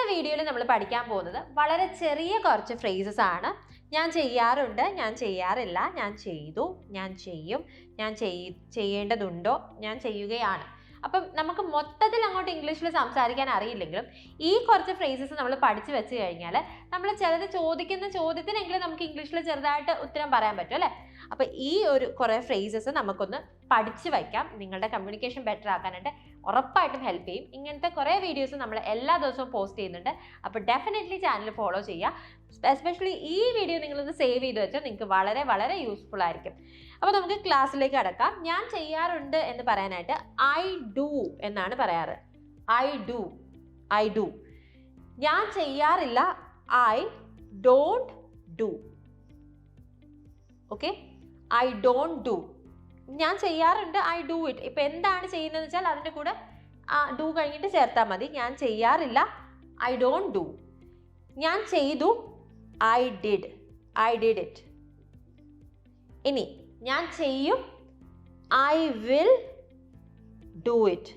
ഇന്നത്തെ വീഡിയോയിൽ നമ്മൾ പഠിക്കാൻ പോകുന്നത് വളരെ ചെറിയ കുറച്ച് ഫ്രേസസ് ആണ്. ഞാൻ ചെയ്യാറുണ്ട് ഞാൻ ചെയ്യാറില്ല ഞാൻ ചെയ്തു ഞാൻ ചെയ്യും ഞാൻ ചെയ് ചെയ്യേണ്ടതുണ്ടോ ഞാൻ ചെയ്യുകയാണ്. അപ്പം നമുക്ക് മൊത്തത്തിൽ അങ്ങോട്ട് ഇംഗ്ലീഷിൽ സംസാരിക്കാൻ അറിയില്ലെങ്കിലും ഈ കുറച്ച് ഫ്രേസസ് നമ്മൾ പഠിച്ചു വെച്ച് കഴിഞ്ഞാൽ നമ്മൾ ചിലത് ചോദിക്കുന്ന ചോദ്യത്തിനെങ്കിലും നമുക്ക് ഇംഗ്ലീഷിൽ ചെറുതായിട്ട് ഉത്തരം പറയാൻ പറ്റും അല്ലേ? അപ്പോൾ ഈ ഒരു കുറേ ഫ്രേസസ് നമുക്കൊന്ന് പഠിച്ചു വയ്ക്കാം. നിങ്ങളുടെ കമ്മ്യൂണിക്കേഷൻ ബെറ്റർ ആക്കാനായിട്ട് ഉറപ്പായിട്ടും ഹെൽപ്പ് ചെയ്യും. ഇങ്ങനത്തെ കുറേ വീഡിയോസ് നമ്മൾ എല്ലാ ദിവസവും പോസ്റ്റ് ചെയ്യുന്നുണ്ട്. അപ്പോൾ ഡെഫിനറ്റ്ലി ചാനൽ ഫോളോ ചെയ്യുക. എസ്പെഷ്യലി ഈ വീഡിയോ നിങ്ങളൊന്ന് സേവ് ചെയ്ത് വെച്ചാൽ നിങ്ങൾക്ക് വളരെ വളരെ യൂസ്ഫുൾ ആയിരിക്കും. അപ്പോൾ നമുക്ക് ക്ലാസ്സിലേക്ക് അടക്കാം. ഞാൻ ചെയ്യാറുണ്ട് എന്ന് പറയാനായിട്ട് ഐ ഡു എന്നാണ് പറയാറ്. ഐ ഡു ഐ ഡു ഞാൻ ചെയ്യാറില്ല. I don't do okay I don't do. ഞാൻ ചെയ്യാറുണ്ട് ഐ ഡു ഇറ്റ്. ഇപ്പം എന്താണ് ചെയ്യുന്നത് വെച്ചാൽ അതിന്റെ കൂടെ ഡു കഴിഞ്ഞിട്ട് ചേർത്താൽ മതി. ഞാൻ ചെയ്യാറില്ല ഐ ഡോണ്ട് ഡു. ഞാൻ ചെയ്തു I did I did it. ഇനി ഞാൻ ചെയ്യും ഐ വിൽ ഡു ഇറ്റ്.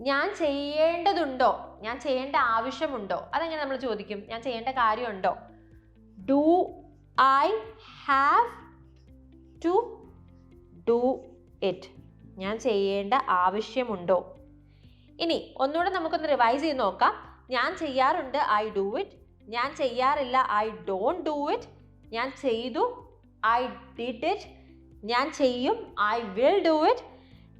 ഞാൻ ചെയ്യേണ്ടതുണ്ടോ? ഞാൻ ചെയ്യേണ്ട ആവശ്യമുണ്ടോ? അതെങ്ങനെ നമ്മൾ ചോദിക്കും? ഞാൻ ചെയ്യേണ്ട കാര്യമുണ്ടോ? Do I have to do it ഞാൻ ചെയ്യേണ്ട ആവശ്യമുണ്ടോ? ഇനി ഒന്നുകൂടെ നമുക്കൊന്ന് റിവൈസ് ചെയ്ത് നോക്കാം. ഞാൻ ചെയ്യാറുണ്ട് ഐ ഡു ഇറ്റ് ഞാൻ ചെയ്യാറില്ല ഐ ഡോണ്ട് ഡു ഇറ്റ് ഞാൻ ചെയ്തു ഐ ഡിഡ് ഇറ്റ് ഞാൻ ചെയ്യും ഐ വിൽ ഡു ഇറ്റ്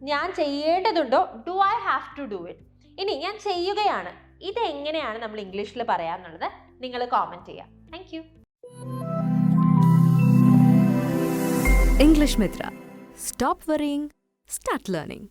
ഞാൻ ചെയ്യേണ്ടതുണ്ടോ? Do I have to do it ഇനി ഞാൻ ചെയ്യുകയാണ്. ഇതെങ്ങനെയാണ് നമ്മൾ ഇംഗ്ലീഷിൽ പറയാമെന്നുള്ളത് നിങ്ങൾ കോമന്റ് ചെയ്യാം. Thank English. Stop worrying, start learning.